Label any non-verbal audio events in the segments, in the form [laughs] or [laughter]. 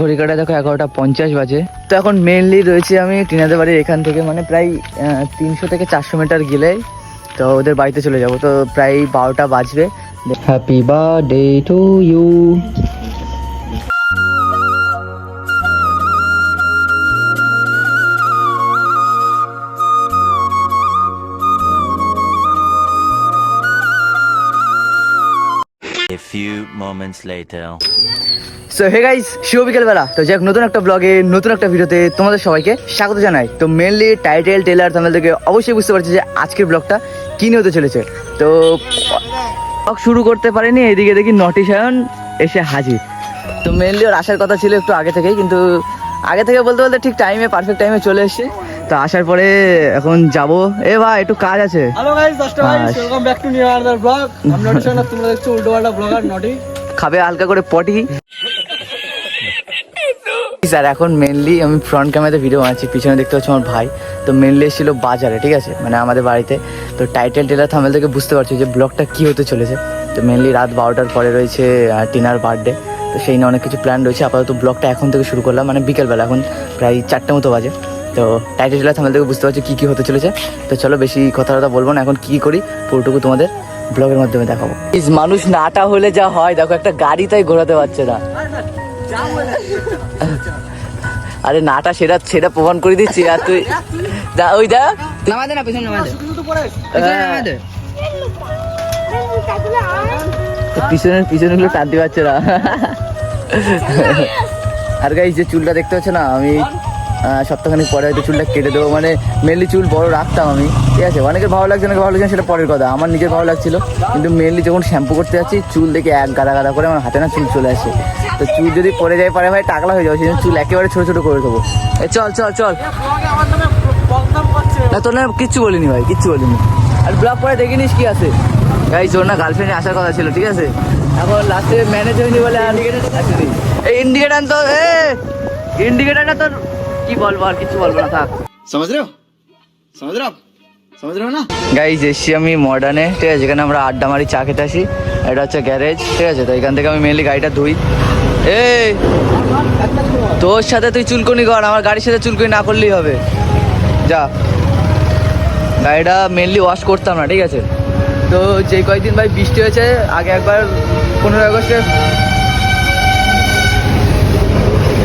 ঘড়ি কাটা দেখো এগারোটা পঞ্চাশ বাজে। তো এখন মেনলি রয়েছে আমি টিনাদের বাড়ির এখান থেকে মানে প্রায় তিনশো থেকে চারশো মিটার গেলে তো ওদের বাড়িতে চলে যাব। তো প্রায় বারোটা বাজবে। Happy birthday to you few moments later. So hey guys শুভ বিকেলবেলা। তো যাই নতুন একটা ব্লগে নতুন একটা ভিডিওতে তোমাদের সবাইকে স্বাগত জানাই। তো মেনলি টাইটেল টেলার তোমাদের থেকে অবশ্যই বুঝতে পারছি যে আজকের ব্লগটা কী নিয়ে হতে চলেছে। তো ব্লগ শুরু করতে পারিনি, এদিকে দেখি নটি এসে হাজির। তো মেনলি ওর আসার কথা ছিল একটু আগে থেকেই, কিন্তু আগে থেকে বলতে বলতে ঠিক টাইমে পারফেক্ট টাইমে চলে এসেছে। তো আসার পরে এখন যাব। এ ভাই একটু কাজ আছে। হ্যালো গাইস দশটা ভাই। Welcome back to new another blog আমি নটি শোনা তোমরা দেখছ উল্টো পাল্টা ব্লগার নটি খাবে হালকা করে পটি। স্যার এখন মেনলি আমি ফ্রন্ট ক্যামেরাতে ভিডিও বানাচ্ছি পিছনে দেখতে পাচ্ছি আমার ভাই। তো মেনলি এসেছিল বাজারে ঠিক আছে? মানে আমাদের বাড়িতে। তো টাইটেল টেলার থামেল থেকে বুঝতে পারছি যে ব্লগটা কী হতে চলেছে। তো মেনলি রাত বারোটার পরে রয়েছে টিনার বার্থডে তো সেই নিয়ে অনেক কিছু প্ল্যান রয়েছে। আপাতত ব্লগটা এখন থেকে শুরু করলাম মানে বিকেলবেলা এখন প্রায় চারটে মতো বাজে। তো টাইটেল থামেল থেকে বুঝতে পারছি কী কী হতে চলেছে। তো চলো বেশি কথা কথা বলব না এখন কী করি পুরোটুকু তোমাদের ব্লগের মাধ্যমে দেখাবো। ইস মানুষ নাটা হলে যা হয় দেখো একটা গাড়ি তাই ঘোরাতে পারছে না। আরে নাটা সেটা সেটা প্রমাণ করে দিচ্ছি আর তুই দা ওই দা। নামাতে না পিছনে গুলো টানতে পারছে না। আর গাই যে চুলটা দেখতে পাচ্ছ না আমি সপ্তাহখানিক পরে হয়তো চুলটা কেটে দেবো। মানে মেনলি চুল বড় রাখতাম আমি। ঠিক আছে? অনেকের ভালো লাগছে অনেকে ভালো লাগছে সেটা পরের কথা। আমার নিজের ভালো লাগছিল। কিন্তু মেনলি যখন শ্যাম্পু করতে যাচ্ছি, চুল দেখে এক গাদা গাদা করে আমার হাতে না চুল চলে আসে। তো চুল যদি পরে যায়, পারে ভাই টাকলা হয়ে যাবে, সেই জন্য চুল একেবারে ছোটো ছোটো করে দেবো চল চল চল। না, তোর না কিচ্ছু বলিনি ভাই, কিচ্ছু বলিনি। আর ব্লগ করে দেখিনিস কি আছে? গাই তোর না গার্লফ্রেন্ডে আসার কথা ছিল, ঠিক আছে? এখন লাস্টে ম্যানেজ হয়নি বলে ইন্ডিকেটার তো এ ইন্ডিকেটারটা তোর কি বলব আর কিছু বলব না থাক। সমাজ রেও সমাজ সমাজ রেও না গাইজ এসছি আমি মডার্নে ঠিক আছে যেখানে আমরা আড্ডা মারি চা খেতে আসি। এটা হচ্ছে গ্যারেজ ঠিক আছে তো এখান থেকে আমি মেনলি গাড়িটা ধুই। এ তোর সাথে তুই চুলকনি কর আমার গাড়ির সাথে চুলকনি না করলেই হবে। যা। গাড়িটা মেনলি ওয়াশ করতাম না ঠিক আছে। তো যে কয়েকদিন ভাই বৃষ্টি হয়েছে আগে একবার পনেরোই আগস্টে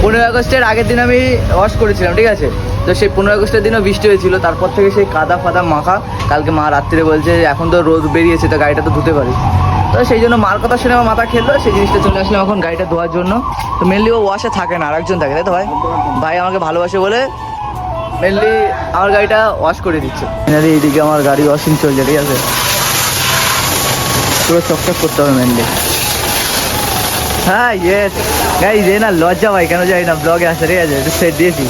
পনেরোই আগস্টের আগের দিন আমি ওয়াশ করেছিলাম, ঠিক আছে? তো সেই পনেরোই আগস্টের দিনও বৃষ্টি হয়েছিল, তারপর থেকে সেই কাদা ফাদা মাখা, কালকে মা রাত্রিরে বলছে, এখন তো রোদ বেরিয়েছে, তো গাড়িটা তো ধুতে পারি তো সেই জন্য মার কথা শুনে আমার মাথা খেললো, সেই জিনিসটা চলে আসলাম এখন গাড়িটা ধোয়ার জন্য। তো মেনলি ও ওয়াশে থাকে না, আরেকজন থাকে, তাই তো ভাই? ভাই আমাকে ভালোবাসে বলে মেনলি আমার গাড়িটা ওয়াশ করে দিচ্ছে। এইদিকে আমার গাড়ি ওয়াশিং চলছে, ঠিক আছে? পুরো চকচক করতে হবে মেনলি হ্যাঁ ইয়েস গাই যে না লজ্জা ভাই, কেন যাই না ব্লগে আসে, ঠিক আছে? একটু সেট দিয়েছি।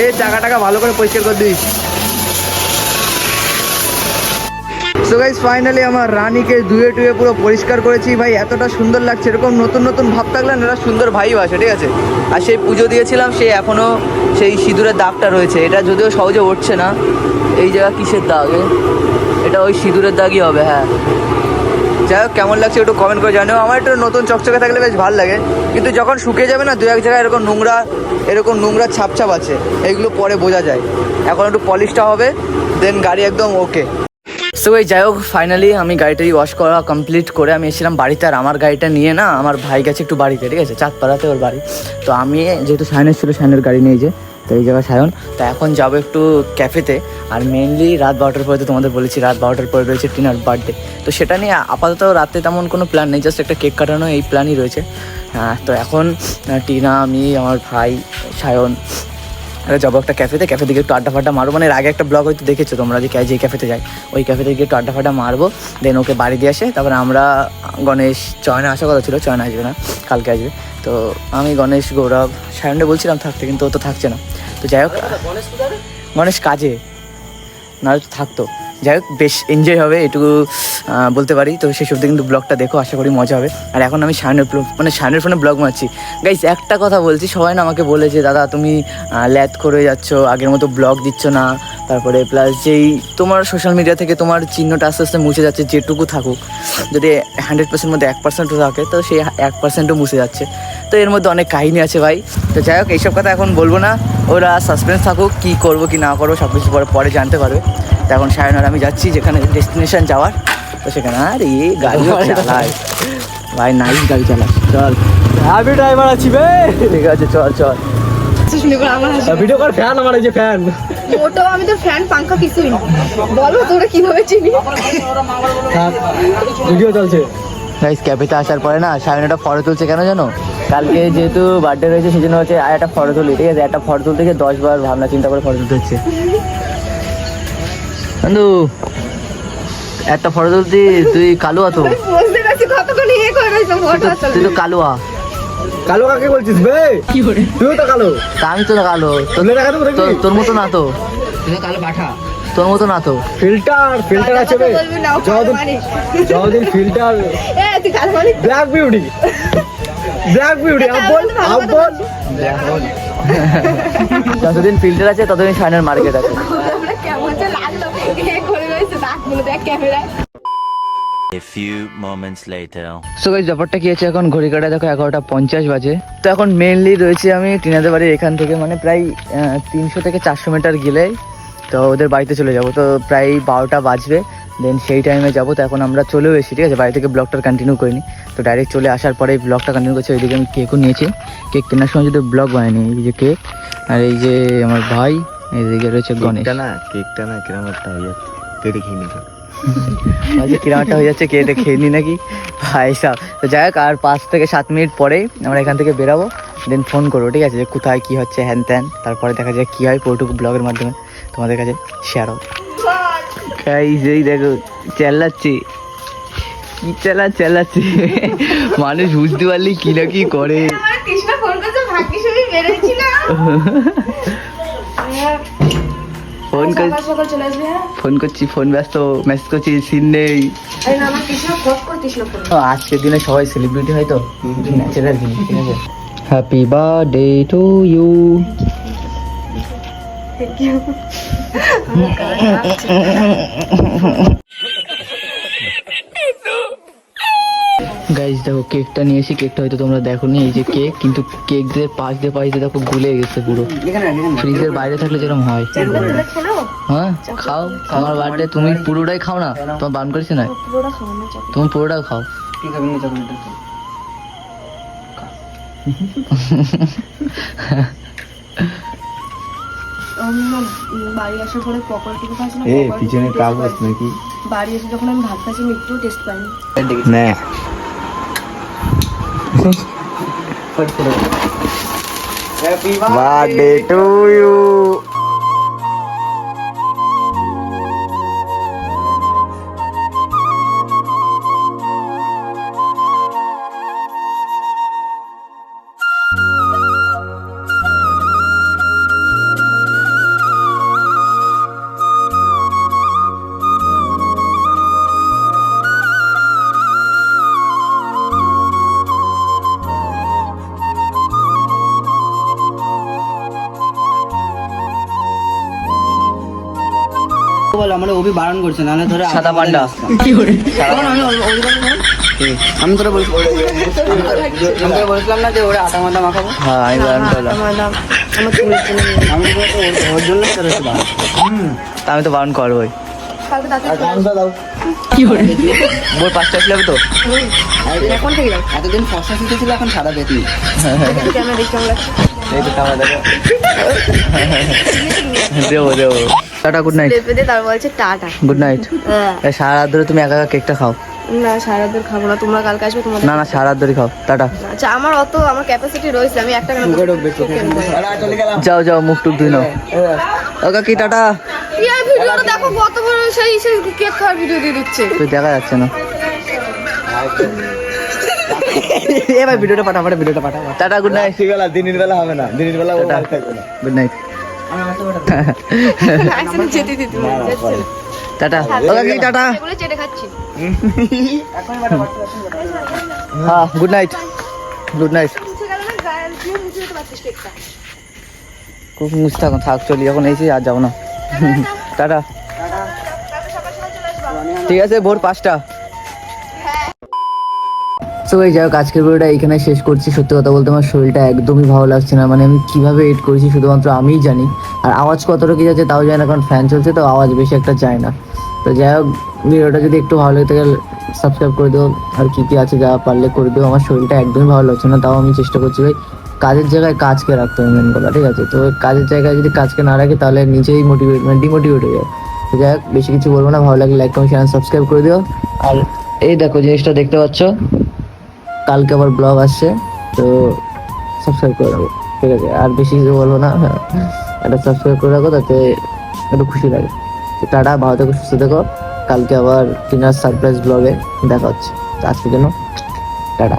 এই টাকা টাকা ভালো করে পরিষ্কার করে দিস। সো গাইস ফাইনালি আমার রানীকে ধুয়ে টুয়ে পুরো পরিষ্কার করেছি। ভাই, এতটা সুন্দর লাগছে, এরকম নতুন নতুন ভাব থাকলে না এরা সুন্দর ভাই আছে ঠিক আছে? আর সেই পুজো দিয়েছিলাম, সে এখনও সেই সিঁদুরের দাগটা রয়েছে। এটা যদিও সহজে উঠছে না, এই জায়গা কিসের দাগ এটা ওই সিঁদুরের দাগই হবে হ্যাঁ। যাই হোক, কেমন লাগছে একটু কমেন্ট করে জানিও। আমার একটু নতুন চকচকে থাকলে বেশ ভালো লাগে। কিন্তু যখন শুকিয়ে যাবে না, দু এক জায়গায় এরকম নোংরা এরকম নোংরা ছাপ ছাপ আছে এইগুলো পরে বোঝা যায়। এখন একটু পলিশটা হবে দেন গাড়ি একদম ওকে সো এই যাই হোক ফাইনালি আমি গাড়িটাই ওয়াশ করা কমপ্লিট করে আমি এসেছিলাম বাড়িতে, আর আমার গাড়িটা নিয়ে না, আমার ভাই গেছে একটু বাড়িতে, ঠিক আছে? চাঁদপাড়াতে ওর বাড়ি। তো আমি যেহেতু সায়নের ছিল সাইনের গাড়ি নিয়ে যে তো এই জায়গায় সায়ন। তো এখন যাব একটু ক্যাফেতে, আর মেনলি রাত বারোটার পরে তো তোমাদের বলেছি, রাত বারোটার পরে রয়েছে টিনার বার্থডে তো সেটা নিয়ে আপাতত রাতে তেমন কোনো প্ল্যান নেই জাস্ট একটা কেক কাটানো এই প্ল্যানই রয়েছে। তো এখন টিনা, আমি, আমার ভাই, সায়ন আরে যাব একটা ক্যাফেতে ক্যাফে থেকে একটু আড্ডা ফাড্ডা মারবো। মানে আগে একটা ব্লগ হয়তো দেখেছ তোমরা যে যে ক্যাফেতে যাই। ওই ক্যাফেতে গিয়ে একটু আড্ডা ফাড্ডা মারবো দেন ওকে বাড়ি দিয়ে আসে। তারপরে আমরা গণেশ চয়না আসার কথা ছিল চয়না আসবে না কালকে আসবে। তো আমি গণেশ গৌরব সায়ন্ডে বলছিলাম থাকতে কিন্তু ও তো থাকছে না। তো যাই হোক গণেশ কাজে। না হলে তো থাকতো। যাই হোক, বেশ এনজয় হবে, এটুকু বলতে পারি। তো সেই সব কিন্তু ব্লগটা দেখো, আশা করি মজা হবে। আর এখন আমি ব্লগ মানে শায়নের ফোনে ব্লগ মারছি। গাইজ একটা কথা বলছি, সবাই না আমাকে বলেছে দাদা, তুমি ল্যাথ করে যাচ্ছ, আগের মতো ব্লগ দিচ্ছ না। তারপরে প্লাস যেই তোমার সোশ্যাল মিডিয়া থেকে তোমার চিহ্নটা আস্তে আস্তে মুছে যাচ্ছে, যেটুকু থাকুক। যদি হান্ড্রেড পার্সেন্ট মধ্যে এক পার্সেন্টও থাকে, তো সেই এক পার্সেন্টও মুছে যাচ্ছে। তো এর মধ্যে অনেক কাহিনী আছে ভাই। তো যাই হোক এইসব কথা এখন বলব না। ওরা সাসপেন্স থাকুক কী করব কি না করব সব কিছু পরে পরে জানতে পারবে। তো এখন সায়ন আর আমি যাচ্ছি যেখানে ডেস্টিনেশন যাওয়ার। তো সেখানে আর এ গাড়িও [laughs] চালায়। ভাই নাইস গাড়ি চালাস। চল। আমি ড্রাইভার আছি বে। ঠিক আছে চল চল। আমার ভিডিও কর ফ্যান আমার এই যে ফ্যান মোটো আমি তো ফ্যান পাঙ্খা কিছুই না। বলো তোরা কীভাবে চিনি? ভিডিও চলছে। গাইস ক্যাফেতে আসার পরে না সায়ন একটা ফটো তুলছে কেন জানো? কালকে যেহেতু বার্থডে রয়েছে সেই জন্য হচ্ছে আর একটা ফটো তুলি ঠিক আছে? একটা ফটো তুলতে গিয়ে দশ বার ভাবনা চিন্তা করে ফটো তুলতে হচ্ছে। বন্ধু একটা ফটো তুলতে তুই কালুয়া তো। ইয়ে তুই তো কালুয়া। কালো কাকে বলছিস বে? কি করে? তুইও তো কালো। আমি তো কালো। তোর- মতো না তো। তুই তো কালো পাঠা। তোর মতো না তো। ফিল্টার ফিল্টার আছে বে। বলবি না ও কালো যতদিন মানিস যতদিন ফিল্টার এ তুই কালো মানিস ব্ল্যাক বিউটি ব্ল্যাক বিউটি আপ বল আপ বল যতদিন ফিল্টার আছে ততদিন সায়নের মার্কেট আছে। A few moments later. So guys ব্যাপারটা কি আছে এখন? ঘড়ি কাটায় দেখো এগারোটা পঞ্চাশ বাজে। তো এখন মেনলি রয়েছে আমি টিনাদের বাড়ির এখান থেকে মানে প্রায় তিনশো থেকে চারশো মিটার গেলেই তো ওদের বাড়িতে চলে যাব। তো প্রায় বারোটা বাজবে দেন সেই টাইমে যাব। তো এখন আমরা চলেও এসেছি ঠিক আছে? বাড়ি থেকে ব্লগটা কন্টিনিউ করিনি। তো ডাইরেক্ট চলে আসার পরে ব্লগটা কন্টিনিউ করছি ওইদিকে আমি কেকও নিয়েছি। কেক কেনার সময় যদি ব্লগ বানাইনি এই যে কেক আর এই যে আমার ভাই এইদিকে রয়েছে গণেশ। না কেকটা না কিরম একটা হয়ে যাচ্ছে। কেটে খেয়ে নিতে আচ্ছা [laughs] কিরম একটা হয়ে যাচ্ছে কেটে খেয়ে নি নাকি? ভাই সাহ তো যাই হোক আর পাঁচ থেকে সাত মিনিট পরে আমরা এখান থেকে বেরাবো। দেন ফোন করব ঠিক আছে? যে কোথায় কী হচ্ছে হ্যান ত্যান। তারপরে দেখা যায় কী হয় পুরোটুকু ব্লগের মাধ্যমে তোমাদের কাছে শেয়ার হবে। এই দেখো চেল্লাচ্ছি। কি চেলা চেল্লাচ্ছি? [laughs] মানুষ বুঝতে পারলি কি না কি করে। ফোন ফোন হ্যাঁ? ফোন করছি ফোন ব্যস্ত মেসেজ করছি সিন নেই। আজকের দিনে সবাই সেলিব্রিটি হয় তো? ন্যাচারাল জিনিস ঠিক আছে? Happy birthday to you guys দেখো কেকটা নিয়ে এসি কেকটা হয়তো তোমরা দেখোনি। এই যে কেক কিন্তু কেক দিয়ে পাশ দিয়ে পাশ দিয়ে দেখো গুলে গেছে পুরো। ফ্রিজের বাইরে থাকলে যেরকম হয়। হ্যাঁ? খাও। আমার বার্থডে তুমি পুরোটাই খাও না? তোমার বান করেছি না? পুরোটা খাব না চকলেট। তুমি পুরোটা খাও। বাড়ি আসার পরে পকোড়া টিকে খাচ্ছি না এ পকোড়া পিছনে টিকে কাগজ taste পাইনি। নাকি? বাড়ি এসে যখন আমি ভাত খাচ্ছি আমি একটু টেস্ট পাইনি না বার্থডে টু ইউ বল আমরা অভি বারণ করছে নাহলে ধরে সাদা পান্ডা। আমি তোরা আমি তোরা বলছিলাম না যে ওরা আটা মাটা মাখাবো। হ্যাঁ আমি বারণ করলাম। আমি তো ওর- জন্য আমি তো বারণ করবোই। ভোর পাঁচটা আসলে তো। এখন থেকে এতদিন ফসা এখন সাদা দেখতে কেমন লাগছে। এই তো খাওয়া দেখো দেবো দেবো টাটা গুড নাইট তার বলছে টাটা। গুড নাইট সারা রাত ধরে তুমি একা একা কেকটা খাও। না সারা দিন খাব না। তোমরা কালকে আসবে তোমাদের না না সারা খাও। টাটা আচ্ছা আমার অত আমার ক্যাপাসিটি রয়েছে আমি একটা যাও যাও মুখ টুক ধুই নাও। ও কাকি টাটা এই ভিডিওটা দেখো কত বড় সেই সেই কেক খাওয়ার ভিডিও দিয়ে দিচ্ছে। তো দেখা যাচ্ছে না। এবার ভিডিওটা পাঠা পাঠা ভিডিওটা পাঠা টাটা গুড নাইট বেলা দিনের বেলা হবে না। দিনের বেলা ওটা থাকবে না। Good night tata. টাটা এগুলো চেটে খাচ্ছি হ্যাঁ গুড নাইট গুড নাইট খুব থাক চলি। এখন এসে আর যাব না। টাটা। ঠিক আছে ভোর পাঁচটা। সো ভাই যাই আজকের ভিডিওটা এখানে শেষ করছি। সত্যি কথা বলতে আমার শরীরটা একদমই ভালো লাগছে না। মানে আমি কীভাবে এড করেছি শুধুমাত্র আমিই জানি। আর আওয়াজ কতটা কি যাচ্ছে তাও জানি না, কারণ ফ্যান চলছে তো, আওয়াজ বেশি একটা যায় না। তো যাই হোক ভিডিওটা যদি একটু ভালো লেগে থাকে সাবস্ক্রাইব করে দিও। আর কি কি আছে যা পারলে করে দিও। আমার শরীরটা একদমই ভালো লাগছে না, তাও আমি চেষ্টা করছি ভাই, কাজের জায়গায় কাজকে রাখতে হবে মেন কথা, ঠিক আছে? তো কাজের জায়গায় যদি কাজকে না রাখে, তাহলে নিজেই মোটিভেট মানে ডিমোটিভেট হয়ে যায় তো যাই হোক, বেশি কিছু বলব না। ভালো লাগলে লাইক কমেন্ট চ্যানেল সাবস্ক্রাইব করে দিও। আর এই দেখো জিনিসটা দেখতে পাচ্ছ। কালকে আবার ব্লগ আসছে, তো সাবস্ক্রাইব করে রাখো, ঠিক আছে? আর বেশি কিছু বলব না হ্যাঁ। এটা সাবস্ক্রাইব করে রাখো, তাতে একটু খুশি লাগে। তো টাটা, ভালো থেকো, সুস্থ থেকো। কালকে আবার টিনার সারপ্রাইজ ব্লগে দেখা হচ্ছে। আজকের জন্য টাটা।